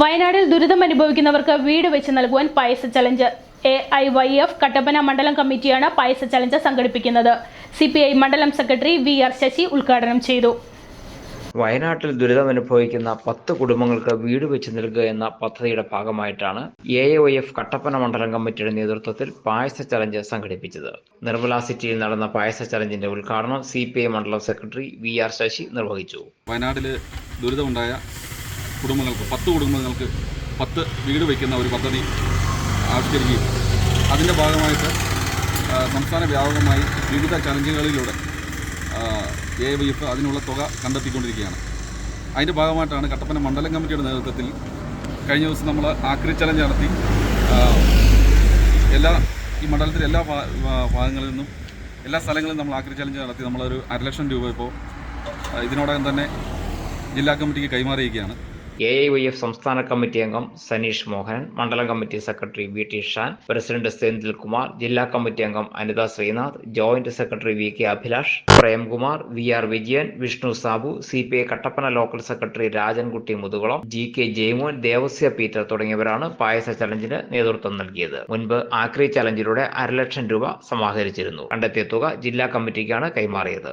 വയനാട്ടിൽ ദുരിതം അനുഭവിക്കുന്നവർക്ക് വീട് വെച്ച് നൽകുവാൻ പൈസ challenge. A I Y F Kattappana മണ്ഡലം കമ്മിറ്റിയാണ് പായസ ചലഞ്ച് സംഘടിപ്പിക്കുന്നത്. സി പി ഐ മണ്ഡലം സെക്രട്ടറി വി ആർ ശശി ഉദ്ഘാടനം ചെയ്തു. വയനാട്ടിൽ ദുരിതം അനുഭവിക്കുന്ന പത്ത് കുടുംബങ്ങൾക്ക് വീട് വെച്ച് നൽകുക എന്ന പദ്ധതിയുടെ ഭാഗമായിട്ടാണ് എ ഒ എഫ് കട്ടപ്പന മണ്ഡലം കമ്മിറ്റിയുടെ നേതൃത്വത്തിൽ പായസ ചലഞ്ച് സംഘടിപ്പിച്ചത്. നിർമ്മല സിറ്റിയിൽ നടന്ന പായസ ചലഞ്ചിന്റെ ഉദ്ഘാടനം സി പി ഐ മണ്ഡലം സെക്രട്ടറി വി ആർ ശശി നിർവഹിച്ചു. വയനാട്ടിൽ ദുരിതമുണ്ടായ കുടുംബങ്ങൾക്ക് പത്ത് കുടുംബങ്ങൾക്ക് പത്ത് വീട് വയ്ക്കുന്ന ഒരു പദ്ധതി ആവിഷ്കരിക്കുകയും അതിന്റെ ഭാഗമായിട്ട് സംസ്ഥാന വ്യാപകമായി വിവിധ ചലഞ്ചുകളിലൂടെ എ വൈ എഫ് അതിനുള്ള തുക കണ്ടെത്തിക്കൊണ്ടിരിക്കുകയാണ്. അതിന്റെ ഭാഗമായിട്ടാണ് കട്ടപ്പന മണ്ഡലം കമ്മിറ്റിയുടെ നേതൃത്വത്തിൽ കഴിഞ്ഞ ദിവസം നമ്മൾ ആക്രി ചലഞ്ച് നടത്തി. എല്ലാ ഈ മണ്ഡലത്തിലെ എല്ലാ ഭാഗങ്ങളിൽ നിന്നും എല്ലാ സ്ഥലങ്ങളിലും നമ്മൾ ആക്രി ചലഞ്ച് നടത്തി. നമ്മളൊരു അര ലക്ഷം രൂപ ഇപ്പോൾ ഇതിനോടകം തന്നെ ജില്ലാ കമ്മിറ്റിക്ക് കൈമാറിയിരിക്കുകയാണ്. എ ഐ വൈ എഫ് സംസ്ഥാന കമ്മിറ്റി അംഗം സനീഷ് മോഹൻ മണ്ഡലം committee secretary V T Shan president Senthil Kumar ജില്ലാ കമ്മിറ്റി അംഗം Anitha Sreenath joint secretary V K Abhilash Premkumar V R Vijayan Vishnu Sabu C P I Kattappana local secretary Rajankutty Muthukulam G K Jaimon Devasya Peter തുടങ്ങിയവരാണ് പായസ ചലഞ്ചിന് നേതൃത്വം നൽകിയത്. മുൻപ് ആക്രി ചലഞ്ചിലൂടെ അരലക്ഷം രൂപ സമാഹരിച്ചിരുന്നു. കണ്ടെത്തിയ തുക ജില്ലാ കമ്മിറ്റിക്കാണ് കൈമാറിയത്.